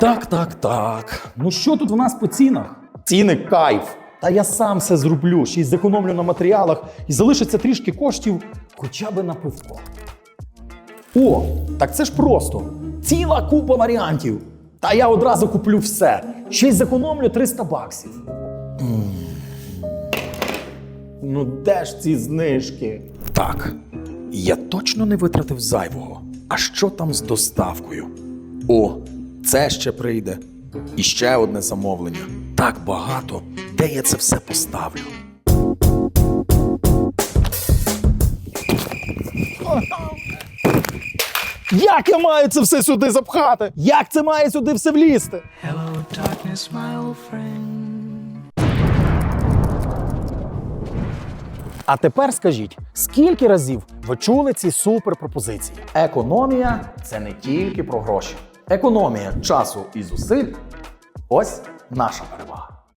Так, так, так. Ну що тут у нас по цінах? Ціни кайф. Та я сам все зроблю, ще й зекономлю на матеріалах і залишиться трішки коштів хоча б на пивко. О, так це ж просто. Ціла купа варіантів. Та я одразу куплю все. Ще й зекономлю 300 баксів. Ну, де ж ці знижки? Так, я точно не витратив зайвого. А що там з доставкою? О, це ще прийде. І ще одне замовлення. Так багато. Де я це все поставлю? Як я маю це все сюди запхати? Як це має сюди все влізти? Hello, darkness, my old friend. А тепер скажіть, скільки разів ви чули ці суперпропозиції? Економія це не тільки про гроші. Економія часу і зусиль ось наша перевага.